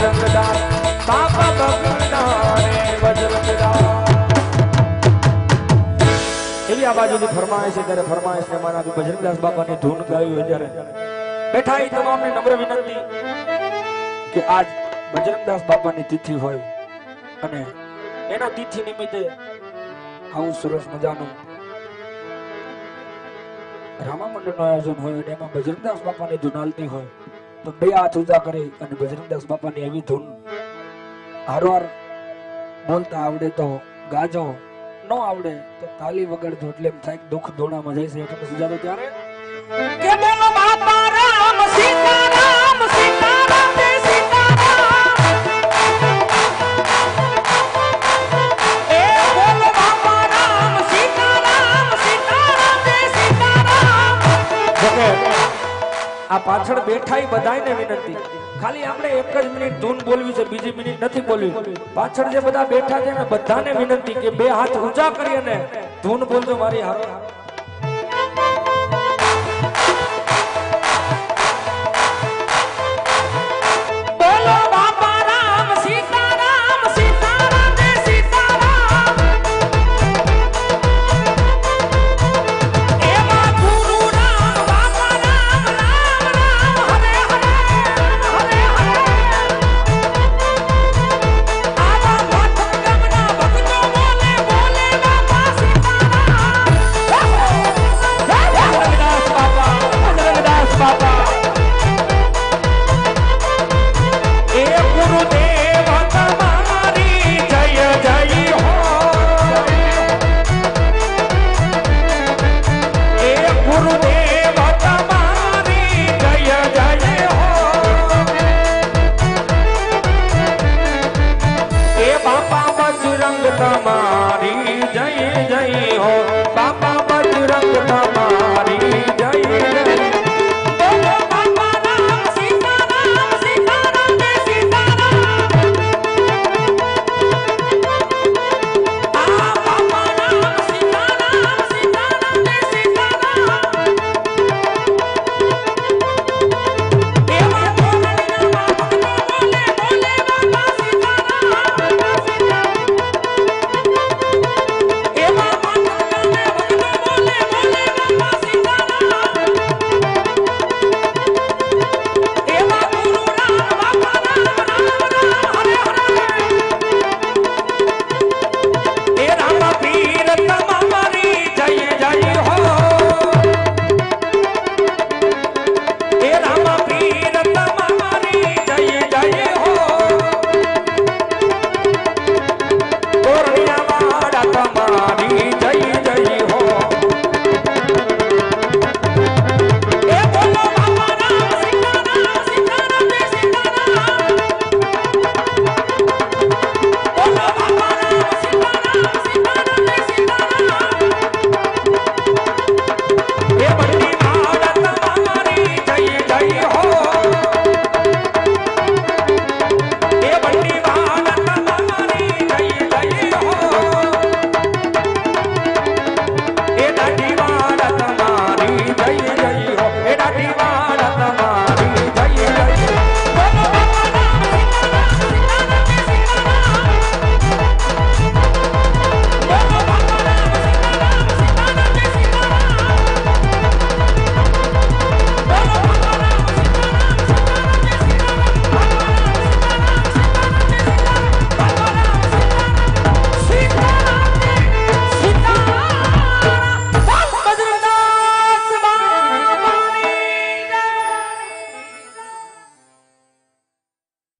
બજરંગદાસ બાપા બગડાને બજરંગદાસ હોય ત્યારે બજરંગદાસ બાપાની તિથિ હોય અને એના તિથિ નિમિત્તે આવું સરસ મજાનું રામા મંડળનું આયોજન હોય અને એમાં બજરંગદાસ બાપાની ધૂનાલતી હોય. તો બે હાથ ઊંચા કરી? અને બજરંગદાસ બાપાની એવી ધૂન. હારવાર બોલતા આવડે તો ગાજો, ન આવડે તો તાલી વગાડજો એટલે એમ થાય, દુઃખ જાય છે. એટલે સુજાતો ત્યારે? કે બોલો બાપા રામ બાપા રામ સીતા જોકે આ પાછળ બેઠા ઈ બધાયને વિનંતી. ખાલી આપણે એક જ મિનિટ ધૂન બોલવી છે, બીજી મિનિટ નથી બોલવી. પાછળ જે બધા બેઠા છે ને બધાને વિનંતી કે બે હાથ ઊંચા કરી અને ધૂન બોલજો મારી હારો.